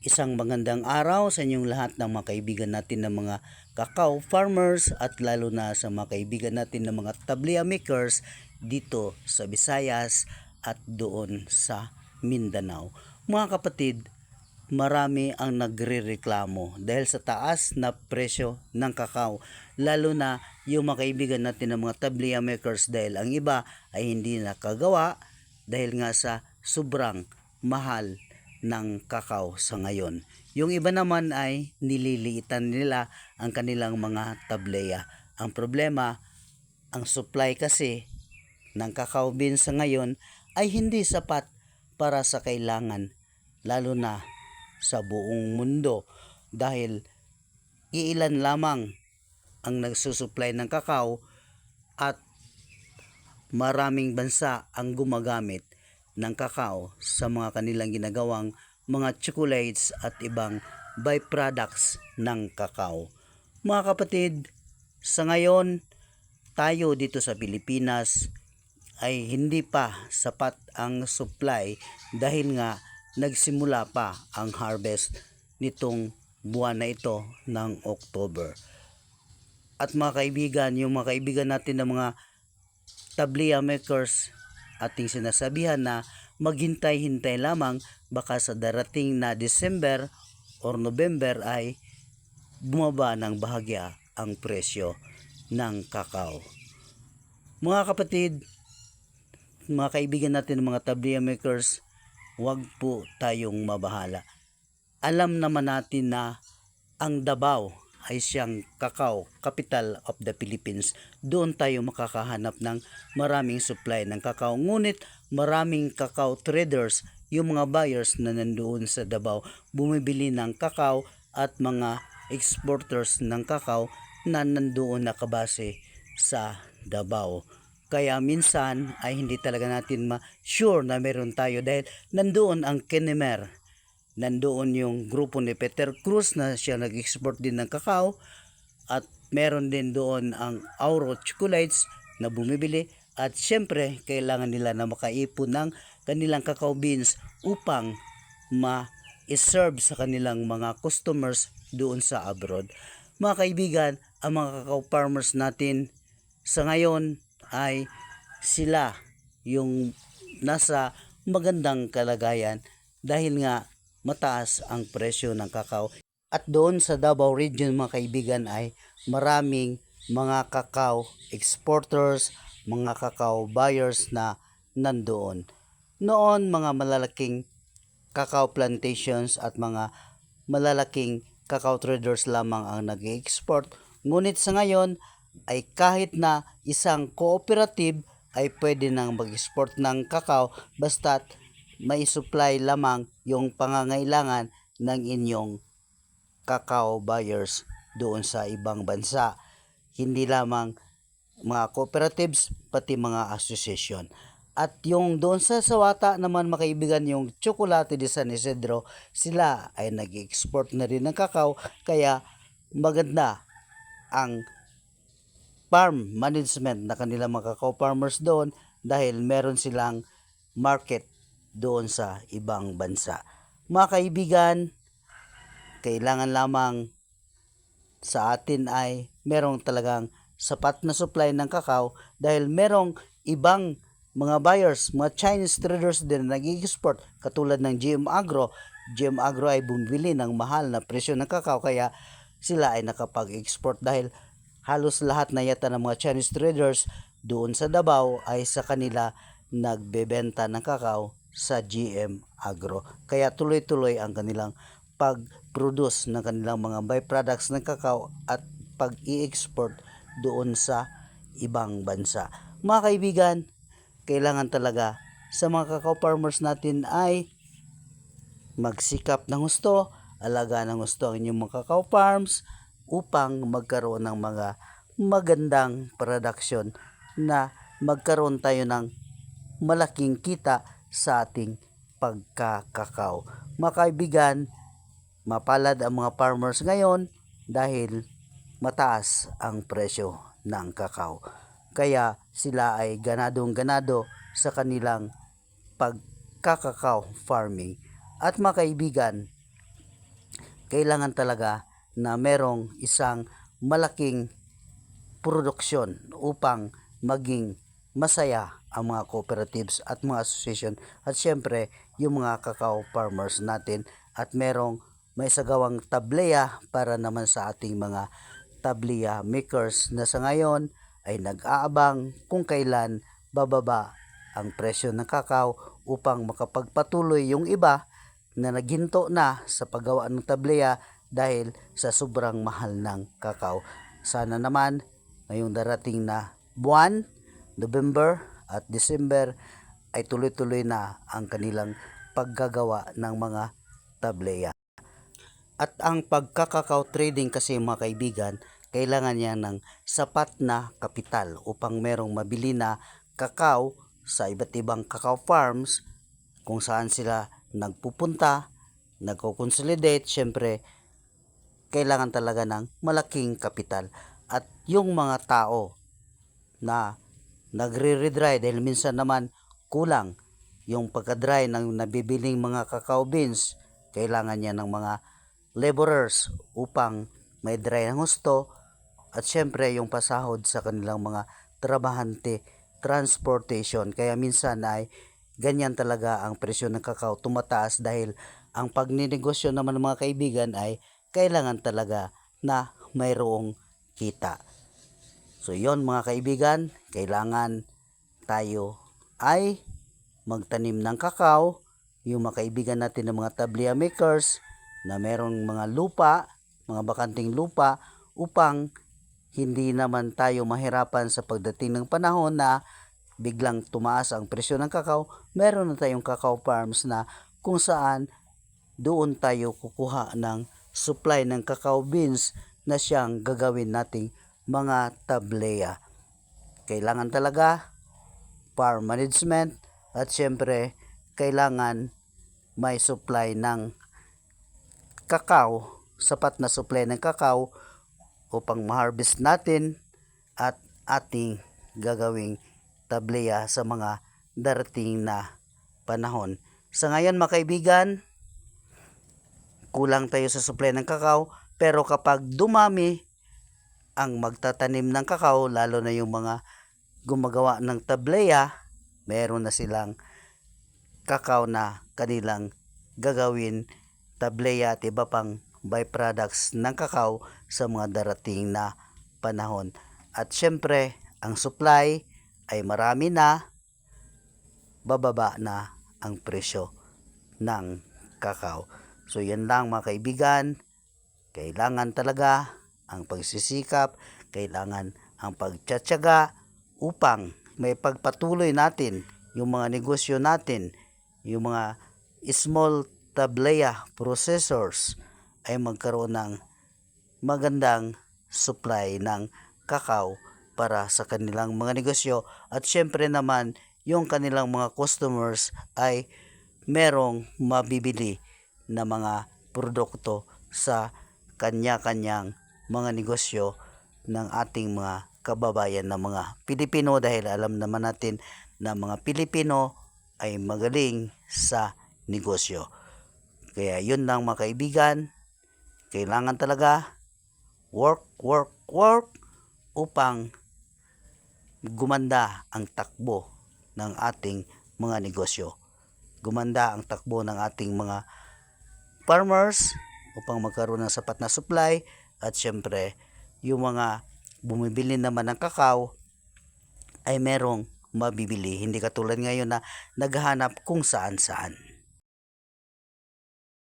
Isang magandang araw sa inyong lahat ng mga kaibigan natin ng mga cacao farmers at lalo na sa mga kaibigan natin ng mga tablia makers dito sa Visayas at doon sa Mindanao. Mga kapatid, marami ang nagre-reklamo dahil sa taas na presyo ng kakao. Lalo na yung mga kaibigan natin ng mga tablia makers dahil ang iba ay hindi nakagawa dahil nga sa sobrang mahal ng kakao sa ngayon. Yung iba naman ay nililiitan nila ang kanilang mga tableya. Ang problema, ang supply kasi ng cacao beans sa ngayon ay hindi sapat para sa kailangan lalo na sa buong mundo dahil iilan lamang ang nagsusupply ng kakao at maraming bansa ang gumagamit ng kakao sa mga kanilang ginagawang mga chocolates at ibang byproducts ng kakao. Mga kapatid, sa ngayon, tayo dito sa Pilipinas ay hindi pa sapat ang supply dahil nga nagsimula pa ang harvest nitong buwan na ito ng October. At mga kaibigan, yung mga kaibigan natin ng mga tablia makers ating sinasabihan na maghintay-hintay lamang baka sa darating na December or November ay bumaba ng bahagya ang presyo ng kakao. Mga kapatid, mga kaibigan natin mga tablia makers, huwag po tayong mabahala. Alam naman natin na ang Davao ay siyang kakao, capital of the Philippines. Doon tayo makakahanap ng maraming supply ng kakao. Ngunit maraming kakao traders, yung mga buyers na nandoon sa Davao, bumibili ng kakao at mga exporters ng kakao na nandoon nakabase sa Davao. Kaya minsan ay hindi talaga natin ma-sure na meron tayo dahil nandoon ang Kenemer nandoon yung grupo ni Peter Cruz na siya nag-export din ng kakao at meron din doon ang Auro Chocolates na bumibili at syempre kailangan nila na makaipon ng kanilang cacao beans upang ma-serve sa kanilang mga customers doon sa abroad. Mga kaibigan, ang mga cacao farmers natin sa ngayon ay sila yung nasa magandang kalagayan dahil nga mataas ang presyo ng kakao. At doon sa Davao region mga kaibigan ay maraming mga kakao exporters, mga kakao buyers na nandoon. Noon mga malalaking kakao plantations at mga malalaking kakao traders lamang ang nag export Ngunit sa ngayon ay kahit na isang cooperative ay pwede nang mag-export ng kakao basta't may supply lamang yung pangangailangan ng inyong cacao buyers doon sa ibang bansa. Hindi lamang mga cooperatives, pati mga association. At yung doon sa Sawata naman makaibigan yung Chocolate de San Isidro, sila ay nag-export na rin ng kakao kaya maganda ang farm management na kanilang mga kakao farmers doon dahil meron silang market doon sa ibang bansa. Mga kaibigan, kailangan lamang sa atin ay merong talagang sapat na supply ng kakao dahil merong ibang mga buyers, mga Chinese traders din na nag-export katulad ng GM Agro. GM Agro ay bumili ng mahal na presyo ng kakao kaya sila ay nakapag-export dahil halos lahat na yata ng mga Chinese traders doon sa Davao ay sa kanila nagbebenta ng kakao sa GM Agro. Kaya tuloy-tuloy ang kanilang pag-produce ng kanilang mga byproducts ng kakao at pag-i-export doon sa ibang bansa. Mga kaibigan, kailangan talaga sa mga kakao farmers natin ay magsikap ng gusto, alaga ng gusto ang inyong mga kakao farms upang magkaroon ng mga magandang production na magkaroon tayo ng malaking kita sa ating pagkakakao. Mga kaibigan, mapalad ang mga farmers ngayon dahil mataas ang presyo ng kakao. Kaya sila ay ganadong ganado sa kanilang pagkakakao farming. At mga kaibigan, kailangan talaga na merong isang malaking produksyon upang maging masaya ang mga cooperatives at mga association at syempre yung mga cacao farmers natin at merong may sagawang tableya para naman sa ating mga tableya makers na sa ngayon ay nag-aabang kung kailan bababa ang presyo ng kakao upang makapagpatuloy yung iba na naghinto na sa paggawa ng tableya dahil sa sobrang mahal ng kakao. Sana naman ngayong darating na buwan, November at December ay tuloy-tuloy na ang kanilang paggagawa ng mga tableya. At ang pagkakakao trading kasi mga kaibigan, kailangan niya ng sapat na kapital upang merong mabili na kakao sa iba't ibang kakao farms kung saan sila nagpupunta, nagko-consolidate, syempre kailangan talaga ng malaking kapital. At yung mga tao na nagre-redry dahil minsan naman kulang yung pagka-dry ng nabibiling mga cacao beans, kailangan niya ng mga laborers upang may dry ng husto at syempre yung pasahod sa kanilang mga trabahante transportation. Kaya minsan ay ganyan talaga ang presyo ng kakao tumataas dahil ang pagninegosyo naman ng mga kaibigan ay kailangan talaga na mayroong kita so yon mga kaibigan kailangan tayo ay magtanim ng kakao. Yung mga kaibigan natin ng mga tablia makers na merong mga lupa, mga bakanting lupa upang hindi naman tayo mahirapan sa pagdating ng panahon na biglang tumaas ang presyo ng kakao, meron na tayong kakao farms na kung saan doon tayo kukuha ng supply ng kakao beans na siyang gagawin nating mga tableya. Kailangan talaga farm management at syempre kailangan may supply ng kakao, sapat na supply ng kakao upang ma-harvest natin at ating gagawing tableya sa mga darating na panahon. Sa ngayon mga kaibigan, kulang tayo sa supply ng kakao pero kapag dumami ang magtatanim ng kakao lalo na yung mga gumagawa ng tableya, meron na silang kakao na kanilang gagawin tableya at iba pang byproducts ng kakao sa mga darating na panahon. At syempre, ang supply ay marami na, bababa na ang presyo ng kakao. So yan lang mga kaibigan, kailangan talaga ang pagsisikap, kailangan ang pagtsatsaga upang may pagpatuloy natin yung mga negosyo natin, yung mga small tableya processors ay magkaroon ng magandang supply ng kakao para sa kanilang mga negosyo. At syempre naman yung kanilang mga customers ay merong mabibili na mga produkto sa kanya-kanyang mga negosyo ng ating mga kababayan na mga Pilipino dahil alam naman natin na mga Pilipino ay magaling sa negosyo. Kaya yun lang mga kaibigan, kailangan talaga work, work, work upang gumanda ang takbo ng ating mga negosyo. Gumanda ang takbo ng ating mga farmers upang magkaroon ng sapat na supply at syempre yung mga bumibili naman ng kakao ay merong mabibili. Hindi katulad ngayon na naghahanap kung saan saan.